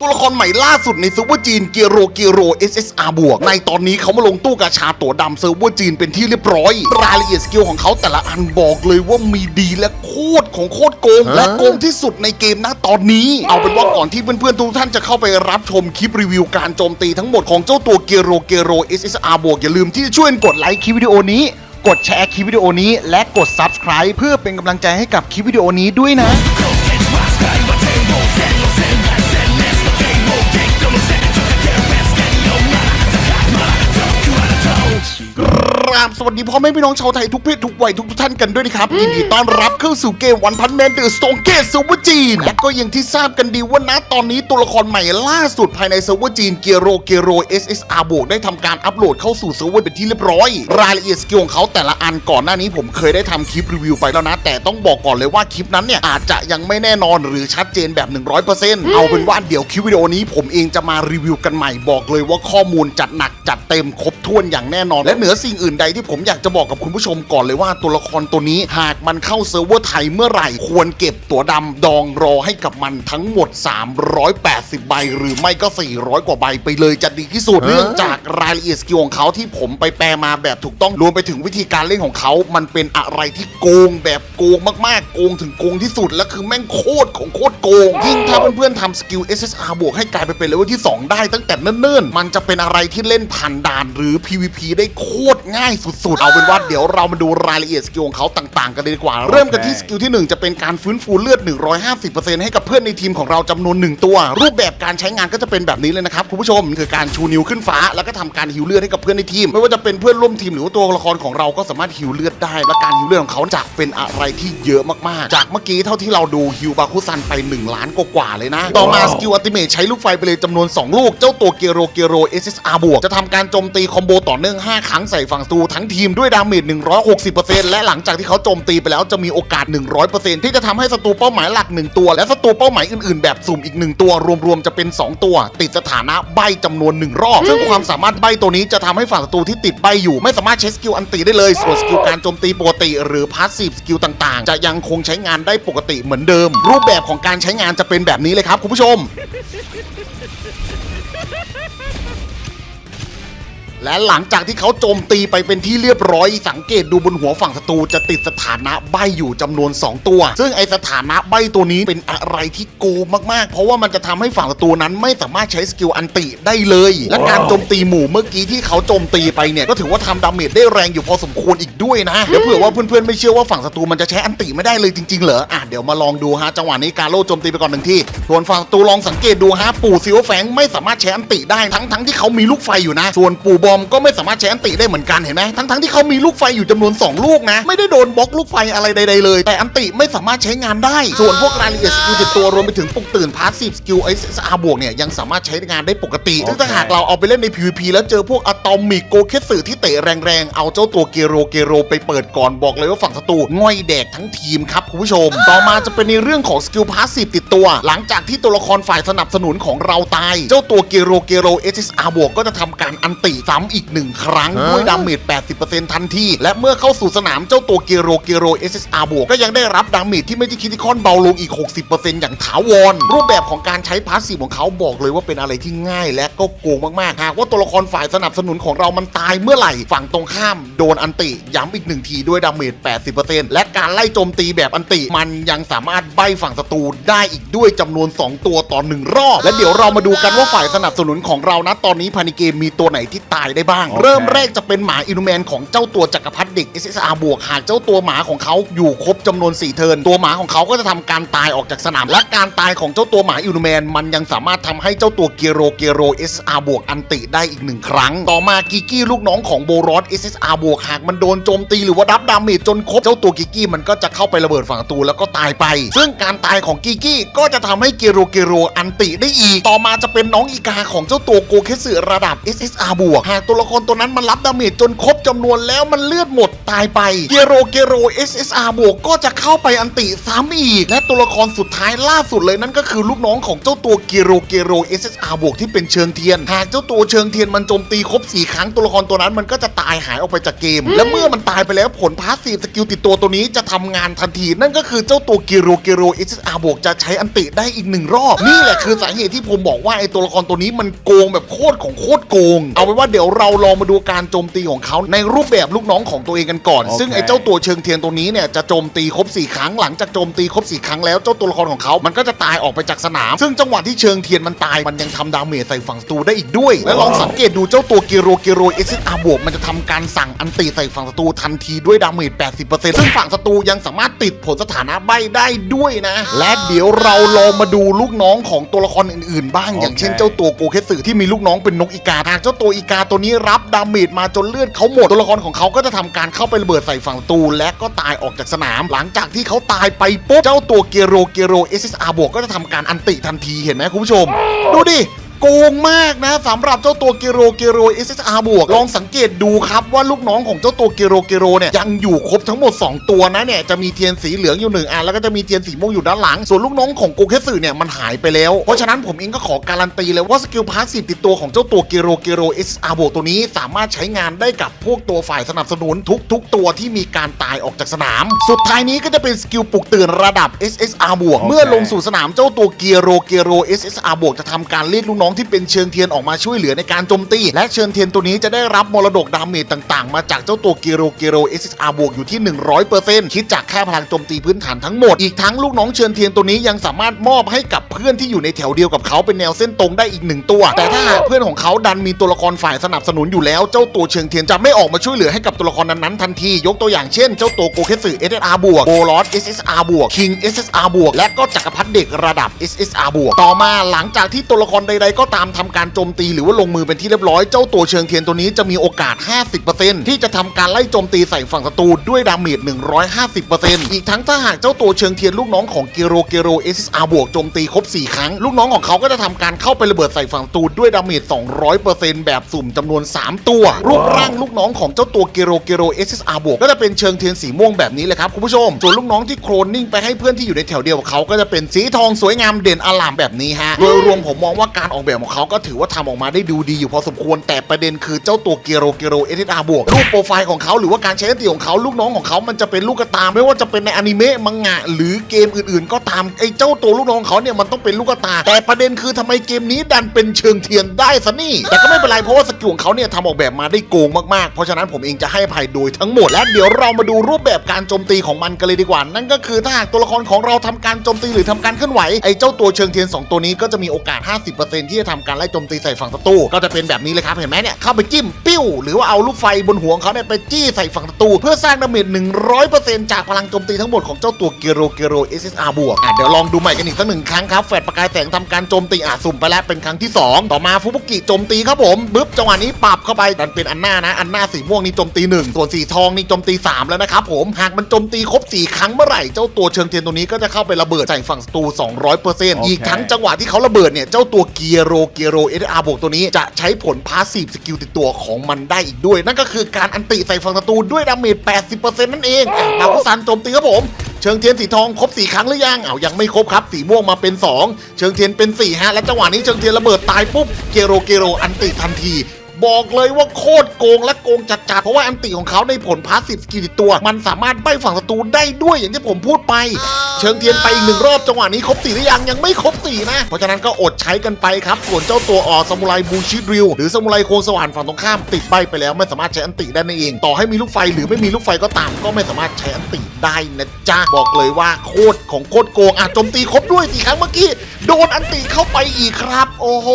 ตัวละครใหม่ล่าสุดในซิร์ฟเวอร์จีนเกียโรเกียโร SSR บวกในตอนนี้เขามาลงตู้กาชาตัวดำเซิร์ฟเวอร์จีนเป็นที่เรียบร้อย รายละเอียดสกิลของเขาแต่ละอันบอกเลยว่ามีดีและโคตรของโคตรโกง และโกงที่สุดในเกมนะตอนนี้ เอาเป็นว่าก่อนที่เพื่อนๆ ทุกท่านจะเข้าไปรับชมคลิปรีวิวการโจมตีทั้งหมดของเจ้าตัวเกียโรเกียโร SSR บวกอย่าลืมที่จะช่วยกดไลค์คลิปวิดีโอนี้กดแชร์คลิปวิดีโอนี้ และกด subscribe เพื่อเป็นกำลังใจให้กับคลิปวิดีโอนี้ด้วยนะ วัสดีพ่อแม่พี่น้องชาวไทยทุกเพศทุกวัยทุกท่านกันด้วยนะครับยินดีต้อนรับเข้าสู่เกมวันพันแมนเดอะสโตงเกตเซิร์ฟเวอร์จีนและก็อย่างที่ทราบกันดีว่านะตอนนี้ตัวละครใหม่ล่าสุดภายในเซิร์ฟเวอร์จีนเกียโรเกียโร SSR บวกได้ทำการอัปโหลดเข้าสู่เซิร์ฟเวอร์เป็นที่เรียบร้อย รายละเอียดสกิลของเขาแต่ละอันก่อนหน้านี้ผมเคยได้ทำคลิปรีวิวไปแล้วนะ แต่ต้องบอกก่อนเลยว่าคลิปนั้นเนี่ยอาจจะยังไม่แน่นอนหรือชัดเจนแบบ 100%เอาเป็นว่าเดี๋ยวคลิปวิดีโอนี้ผมเองจะมารีวิวกันใหม่บอกเลยว่าข้อมูลจัดหนักจัดเต็มครบถ้วนอย่างแน่นอน และเหนือสิ่งอื่นใดที่ผมอยากจะบอกกับคุณผู้ชมก่อนเลยว่าตัวละครตัวนี้หากมันเข้าเซิร์ฟเวอร์ไทยเมื่อไหร่ควรเก็บตัวดำดองรอให้กับมันทั้งหมด380 ใบ หรือไม่ก็ 400 กว่าใบไปเลยจะดีที่สุดเนื่องจากรายละเอียดสกิลของเขาที่ผมไปแปลมาแบบถูกต้องรวมไปถึงวิธีการเล่นของเขา มันเป็นอะไรที่โกงแบบโกงมากๆ โกงถึงโกงที่สุด และคือแม่งโคตรของโคตรโกงยิ่งถ้าเพื่อนๆทำสกิล SSR บวกให้กลายไปเป็นเลเวลที่ 2 ได้ตั้งแต่เนิ่นๆ มันจะเป็นอะไรที่เล่นผ่านด่านหรือ PVP ได้โคตรง่ายสุดๆ เอาเป็นว่าเดี๋ยวเรามาดูรายละเอียดสกิลของเขาต่างๆ กันเลยดีกว่า เริ่มกันที่สกิลที่ 1 จะเป็นการฟื้นฟูเลือด 150%ให้กับเพื่อนในทีมของเราจำนวน1 ตัว รูปแบบการใช้งานก็จะเป็นแบบนี้เลยนะครับคุณผู้ชมคือการชูนิ้วขึ้นฟ้า แล้วก็ทำการฮิวเลือดให้กับเพื่อนในทีม ไม่ว่าจะเป็นเพื่อนร่วมทีมหรือว่าตัวละครของเราก็สามารถฮิวเลือดได้ และการฮิวเลือดของเขาจะเป็นอะไรที่เยอะมากๆ จากเมื่อกี้เท่าที่เราดูฮิวบาคุซันไป 1 ล้านกว่าเลยนะ ต่อมาสกิลอัติเมทใช้ลูกไฟไปเลยจำนวน 2 ลูก เจ้าตัวเกโรเกโร SSR บวกจะทำการโจมตีคอมโบต่อเนื่อง 5 ครั้งใส่ฝั่งตูทั้งทีมด้วยดาเมจ160%และหลังจากที่เขาโจมตีไปแล้วจะมีโอกาส 100%ที่จะทำให้ศัตรูเป้าหมายหลัก1ตัวและศัตรูเป้าหมายอื่นๆแบบสุ่มอีก1 ตัวรวมๆจะเป็น 2 ตัว ติดสถานะใบจำนวน 1 รอบ ซึ่งความสามารถใบตัวนี้จะทำให้ฝั่งศัตรูที่ติดใบอยู่ ไม่สามารถใช้สกิลอันตีได้เลยส่วนสกิลการโจมตีปกติ หรือพาสซีฟสกิลต่างๆ จะยังคงใช้งานได้ปกติเหมือนเดิม รูปแบบของการใช้งานจะเป็นแบบนี้เลยครับคุณผู้ชม และหลังจากที่เขาโจมตีไปเป็นที่เรียบร้อย สังเกตดูบนหัวฝั่งศัตรูจะติดสถานะใบอยู่จำนวน 2 ตัว ซึ่งไอสถานะใบตัวนี้เป็นอะไรที่โกงมากๆ เพราะว่ามันจะทำให้ฝั่งศัตรูนั้นไม่สามารถใช้สกิลอันติได้เลย และการโจมตีหมู่เมื่อกี้ที่เขาโจมตีไปเนี่ยก็ถือว่าทำดาเมจได้แรงอยู่พอสมควรอีกด้วยนะเดี๋ยวเผื่อว่าเพื่อนๆไม่เชื่อว่าฝั่งศัตรูมันจะใช้อันติไม่ได้เลยจริงๆเหรออะเดี๋ยวมาลองดูฮะจังหวะนี้การโล่โจมตีไปก่อนหนึ่งที่ส่วนฝั่งศัตรูลองสังเกตดูฮะปู่ซิลแฟงไม่สามารถใช้อันติได้ทั้งทั้งๆที่เขามีลูกไฟอยู่นะ ส่วนปู่บอมก็ไม่สามารถใช้อันติได้เหมือนกันเห็นไหมทั้งๆที่เขามีลูกไฟอยู่จำนวน 2 ลูกนะ ไม่ได้โดนบล็อกลูกไฟอะไรใดๆเลย แต่อันติไม่สามารถใช้งานได้ ส่วนพวกรายละเอียดสกิลติดตัวรวมไปถึงปลุกตื่นพาสซีฟสกิลไอซ์อาร์บวกเนี่ยยังสามารถใช้งานได้ปกติซึ่งถ้าหากเราเอาไปเล่นใน PVP แล้วเจอพวกอะตอมิกโกเคสึที่เตะแรงๆเอาเจ้าตัวเกโรเกโรไปเปิดก่อนบอกเลยว่าฝั่งศัตรูง่อยแดกทั้งทีมครับคุณผู้ชม ต่อมาจะเป็นในเรื่องของสกิลพาสซีฟติดตัว หลังจากที่ตัวละครฝ่ายสนับสนุนของเราตาย เจ้าตัวเกโรเกโร SSR บวกก็จะทำการอันติซ้ำอีกหนึ่งครั้งด้วยดาเมจ 80%ทันที และเมื่อเข้าสู่สนามเจ้าตัวเกโรเกโร SSR บวกก็ยังได้รับดาเมจที่ไม่ใช่คิติคอนเบาลงอีก 60%อย่างถาวร รูปแบบของการใช้พาสซีฟของเขาบอกเลยว่าเป็นอะไรที่ง่ายและก็โกงมากๆ หากว่าตัวละครฝ่ายสนับสนุนของเรามันตายเมื่อไหร่ฝั่งตรงข้ามโดนอันติย้ำอีกหนึ่งทีด้วยดาเมจ 80%และการไล่โจมตีแบบอันติมันยังสามารถใบฝั่งศัตรูได้อีกด้วยจำนวน 2 ตัวต่อหนึ่งรอบ และเดี๋ยวเรามาดูกันว่าฝ่ายสนับสนุนของเรานะตอนนี้ภายในเกมมีตัวไหนที่ตายได้บ้าง เริ่มแรกจะเป็นหมาอินูแมนของเจ้าตัวจักรพรรดิเด็ก SSR บวกหากเจ้าตัวหมาของเขาอยู่ครบจำนวน 4 เทิร์นตัวหมาของเขาก็จะทำการตายออกจากสนาม และการตายของเจ้าตัวหมาอินูแมน มันยังสามารถทำให้เจ้าตัวเกโรเกโร SSR บวกอันติได้อีกหนึ่งครั้ง ต่อมากิกกี้ลูกน้องของโบรอส SSR บวกหากมันโดนโจมตีหรือว่ารับดาเมจจนครบเจ้าตัวกิกกี้มันก็จะเข้าไประเบิดฝั่งศัตรูแล้วก็ตายไป ซึ่งการตายของกิกกี้ก็จะทำให้เกโรเกโรอันติได้อีก ต่อมาจะเป็นน้องอีกาของเจ้าตัวโกเคสึระดับ SSR บวกหากตัวละครตัวนั้นมันรับดาเมจจนครบจำนวนแล้วมันเลือดหมดตายไปเกโรเกโร SSR บวกก็จะเข้าไปอันติซ้ำอีก และตัวละครสุดท้ายล่าสุดเลยนั่นก็คือลูกน้องของเจ้าตัวเกโรเกโร SSR บวกที่เป็นเชิงเทียน หากเจ้าตัวเชิงเทียนมันโจมตีครบ 4 ครั้งตัวละครตัวนั้นมันก็จะตายหายออกไปจากเกม และเมื่อมันตายไปแล้วผลพาสซีฟสกิลติดตัวตัวนี้จะทำงานทันที นั่นก็คือเจ้าตัวเกโรเกโร SSR บวกจะใช้อันติได้อีกหนึ่งรอบนี่แหละคือสาเหตุที่ผมบอกว่าไอ้ตัวละครตัวนี้มันโกงแบบโคตรของโคตรโกง เอาไว้ว่าเดี๋ยวเราลองมาดูการโจมตีของเขาในรูปแบบลูกน้องของตัวเองกันก่อนโอเคซึ่งไอ้เจ้าตัวเชิงเทียนตัวนี้เนี่ยจะโจมตีครบ4ครั้งหลังจากโจมตีครบ4ครั้งแล้วเจ้าตัวละครของเขา มันก็จะตายออกไปจากสนาม ซึ่งจังหวะที่เชิงเทียนมันตายมันยังทำดาเมจใส่ฝั่งศัตรูได้อีกด้วย และลองสังเกตดูเจ้าตัวเกโรเกโรเอสอาบวกมันจะทำการสั่งอันติใส่ฝั่งศัตรูทันทีด้วยดาเมจ80%ซึ่งฝั่งศัตรูยังสามารถติดผลสถานะใบได้ด้วยนะ และเดี๋ยวเราลองมาดูลูกน้องของตัวละครอื่นๆ บ้าง อย่างเช่นโอเคเจ้าตัวโกเคสึที่มีลูกน้องเป็นนกอีกาหากเจ้าตัวอีกาตัวนี้รับดาเมจมาจนเลือดเขาหมดตัวละครของเขาก็จะทำการเข้าไประเบิดใส่ฝั่งตูและก็ตายออกจากสนาม หลังจากที่เขาตายไปปุ๊บเจ้าตัวเกโรเกโร SSR บวกก็จะทำการอันติทันทีเห็นไหมคุณผู้ชม ดูดิ โกงมากนะสำหรับเจ้าตัวเกโรเกโร SSR บวกลองสังเกตดูครับว่าลูกน้องของเจ้าตัวเกโรเกโรเนี่ยยังอยู่ครบทั้งหมด 2 ตัวนะเนี่ยจะมีเทียนสีเหลืองอยู่หนึ่งอันแล้วก็จะมีเทียนสีม่วงอยู่ด้านหลัง ส่วนลูกน้องของโกเคสึเนี่ยมันหายไปแล้ว เพราะฉะนั้นผมเองก็ขอการันตีเลยว่าสกิลพาสซีฟติดตัวของเจ้าตัวเกโรเกโร SSR บวกตัวนี้สามารถใช้งานได้กับพวกตัวฝ่ายสนับสนุนทุก ๆ ตัวที่มีการตายออกจากสนาม สุดท้ายนี้ก็จะเป็นสกิลปลุกตื่นระดับ SSR บวกเมื่อลงสู่สนามเจ้าตัวเกโรเกโร SSR บวกจะทำการเรียกลูกน้องที่เป็นเชิงเทียนออกมาช่วยเหลือในการโจมตี และเชิงเทียนตัวนี้จะได้รับมรดกดาเมจต่างๆ มาจากเจ้าตัวเกโรเกียโร SSR บวกอยู่ที่ 100%คิดจากค่าพลังโจมตีพื้นฐานทั้งหมด อีกทั้งลูกน้องเชิงเทียนตัวนี้ยังสามารถมอบให้กับเพื่อนที่อยู่ในแถวเดียวกับเขาเป็นแนวเส้นตรงได้อีกหนึ่งตัว แต่ถ้าหากเพื่อนของเขาดันมีตัวละครฝ่ายสนับสนุนอยู่แล้ว เจ้าตัวเชิงเทียนจะไม่ออกมาช่วยเหลือให้กับตัวละครนั้นๆทันที ยกตัวอย่างเช่น เจ้าตัวโกเคสึ SSR บวกโบลอส SSR บวก King SSR บวกและก็จักรพรรดิเด็กระดับ SSR บวกต่อมาหลังจากที่ตัวละครใดๆก็ตามทำการโจมตีหรือว่าลงมือเป็นที่เรียบร้อยเจ้าตัวเชิงเทียนตัวนี้จะมีโอกาส 50%ที่จะทำการไล่โจมตีใส่ฝั่งศัตรูด้วยดาเมจ 150%อีกทั้งถ้าหากเจ้าตัวเชิงเทียนลูกน้องของเกโรเกโร SSR บวกโจมตีครบ 4 ครั้ง ลูกน้องของเขาก็จะทำการเข้าไประเบิดใส่ฝั่งศัตรูด้วยดาเมจ 200%แบบสุ่มจำนวน 3 ตัว รูปร่างลูกน้องของเจ้าตัวเกโรเกโร SSR บวกก็จะเป็นเชิงเทียนสีม่วงแบบนี้เลยครับคุณผู้ชม ส่วนลูกน้องที่โครนนิ่งไปให้เพื่อนที่อยู่ในแถวเดียวกับเขาก็จะเป็นสีทองสวยงามเด่นอลามแบบนี้ฮะโดยรวมผมมองว่าการออกแบบของเขาก็ถือว่าทำออกมาได้ดูดีอยู่พอสมควร แต่ประเด็นคือเจ้าตัวเกโรเกโร SSR บวกรูปโปรไฟล์ของเขาหรือว่าการใช้ติของเขาลูกน้องของเขามันจะเป็นลูกกระตาไม่ว่าจะเป็นในอนิเมะมังงะ หรือเกมอื่นๆ ก็ตามไอ้เจ้าตัวลูกน้องเขาเนี่ยมันต้องเป็นลูกกระตา แต่ประเด็นคือทำไมเกมนี้ดันเป็นเชิงเทียนได้ซะนี่แต่ก็ไม่เป็นไรเพราะว่าสกิลของเขาเนี่ยทำออกแบบมาได้โกงมากๆ เพราะฉะนั้นผมเองจะให้ภัยโดยทั้งหมดและเดี๋ยวเรามาดูรูปแบบการโจมตีของมันกันเลยดีกว่า นั่นก็คือถ้าหากตัวละครของเราทำการโจมตีหรือทำการเคลื่อนไหวไอ้เจ้าตัวเชิงเทียน 2 ตัวนี้ก็จะมีโอกาส 50%ที่จะทำการไล่โจมตีใส่ฝั่งศัตรูก็จะเป็นแบบนี้เลยครับเห็นไหมเนี่ยเข้าไปจิ้มปิ้ว หรือว่าเอาลูกไฟบนหัวของเขาเนี่ยไปจี้ใส่ฝั่งศัตรูเพื่อสร้างดาเมจ100%จากพลังโจมตีทั้งหมดของเจ้าตัวเกโรเกโร SSR บวกอะเดี๋ยวลองดูใหม่กันอีกสักหนึ่งครั้งครับแฟดประกายแสงทำการโจมตีอะสุ่มไปแล้วเป็นครั้งที่ 2 ต่อมาฟุบุกิโจมตีครับผมบึ๊บจังหวะนี้ปรับเข้าไปดันเป็นอันหน้านะอันหน้าสีม่วงนี่โจมตี 1 ส่วนสีทองนี่โจมตี 3 แล้วนะครับผมหากมันโจมตีครบ 4 ครั้งเมื่อไหร่เจ้าตัวเชิงเทียนตัวนี้ก็จะเข้าไประเบิดใส่ฝั่งศัตรู200%อีกทั้งจังหวะที่เขาระเบิดเนี่ยเจ้าตัวเกียโรเกียโร SR บวกตัวนี้จะใช้ผลพาสซีฟสกิลติดตัวของมันได้อีกด้วย นั่นก็คือการอันติใส่ฝั่งศัตรูด้วยดาเมจ 80%นั่นเองอะมาคุซันโจมตีครับผมเชิงเทียนสีทองครบ4ครั้งหรือยังเอายังไม่ครบครับสีม่วงมาเป็น 2 เชิงเทียนเป็น4ฮะและจังหวะนี้เชิงเทียนระเบิดตายปุ๊บเกโรเกโรอันติทันที บอกเลยว่าโคตรโกงและโกงจัดๆ เพราะว่าอันติของเขาในผลพาสซีฟสกิลติดตัว มันสามารถใบฝั่งศัตรูได้ด้วยอย่างที่ผมพูดไป เชิงเทียนไปอีกหนึ่งรอบจังหวะนี้ครบสี่หรือยังยังไม่ครบสี่นะ เพราะฉะนั้นก็อดใช้กันไปครับ ส่วนเจ้าตัวออซามูไรบูชิดริวหรือซามูไรโคงสว่านฝั่งตรงข้ามติดใบไปแล้วไม่สามารถใช้อันติได้นั่นเอง ต่อให้มีลูกไฟหรือไม่มีลูกไฟก็ตาม ก็ไม่สามารถใช้อันติได้นะจ๊ะบอกเลยว่าโคตรของโคตรโกงอะโจมตีครบด้วยสี่ครั้งเมื่อกี้ โดนอันติเข้าไปอีกครับ โอ้โห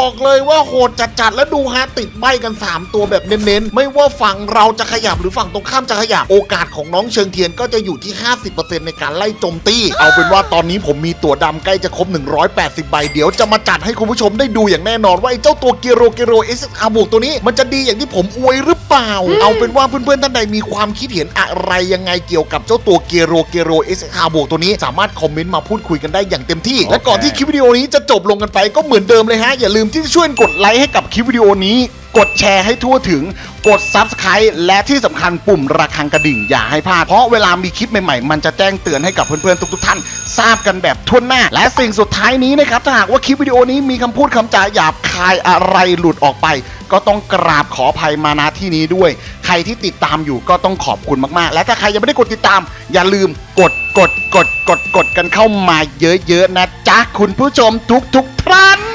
บอกเลยว่าโหดจัดๆแล้วดูฮะติดใบกัน 3 ตัวแบบเน้นๆ ไม่ว่าฝั่งเราจะขยับหรือฝั่งตรงข้ามจะขยับ โอกาสของน้องเชิงเทียนก็จะอยู่ที่ 50%ในการไล่โจมตี เอาเป็นว่าตอนนี้ผมมีตัวดำใกล้จะครบ 180 ใบ เดี๋ยวจะมาจัดให้คุณผู้ชมได้ดูอย่างแน่นอนว่าไอ้เจ้าตัวเกโรเกโรเอสอาบวกตัวนี้มันจะดีอย่างที่ผมอวยหรือเปล่า เอาเป็นว่าเพื่อนๆท่านใดมีความคิดเห็นอะไรยังไงเกี่ยวกับเจ้าตัวเกโรเกโรเอสอาบวกตัวนี้สามารถคอมเมนต์มาพูดคุยกันได้อย่างเต็มที่และก่อนที่คลิปวิดีโอนี้จะจบลงกันไปก็เหมือนเดิมเลยฮะ อย่าลืมที่จะช่วยกดไลค์ให้กับคลิปวิดีโอนี้ กดแชร์ให้ทั่วถึง กด Subscribe และที่สำคัญปุ่มระฆังกระดิ่งอย่าให้พลาด เพราะเวลามีคลิปใหม่ๆ มันจะแจ้งเตือนให้กับเพื่อนๆ ทุกๆท่าน ทราบกันแบบทั่วหน้า และสิ่งสุดท้ายนี้นะครับถ้าหากว่าคลิปวิดีโอนี้มีคำพูดคำจาหยาบคายอะไรหลุดออกไป ก็ต้องกราบขออภัยมาณที่นี้ด้วย ใครที่ติดตามอยู่ก็ต้องขอบคุณมากๆ และถ้าใครยังไม่ได้กดติดตาม อย่าลืมกดกดกดกดกดกันเข้ามาเยอะๆนะจ๊ะคุณผู้ชมทุกๆท่าน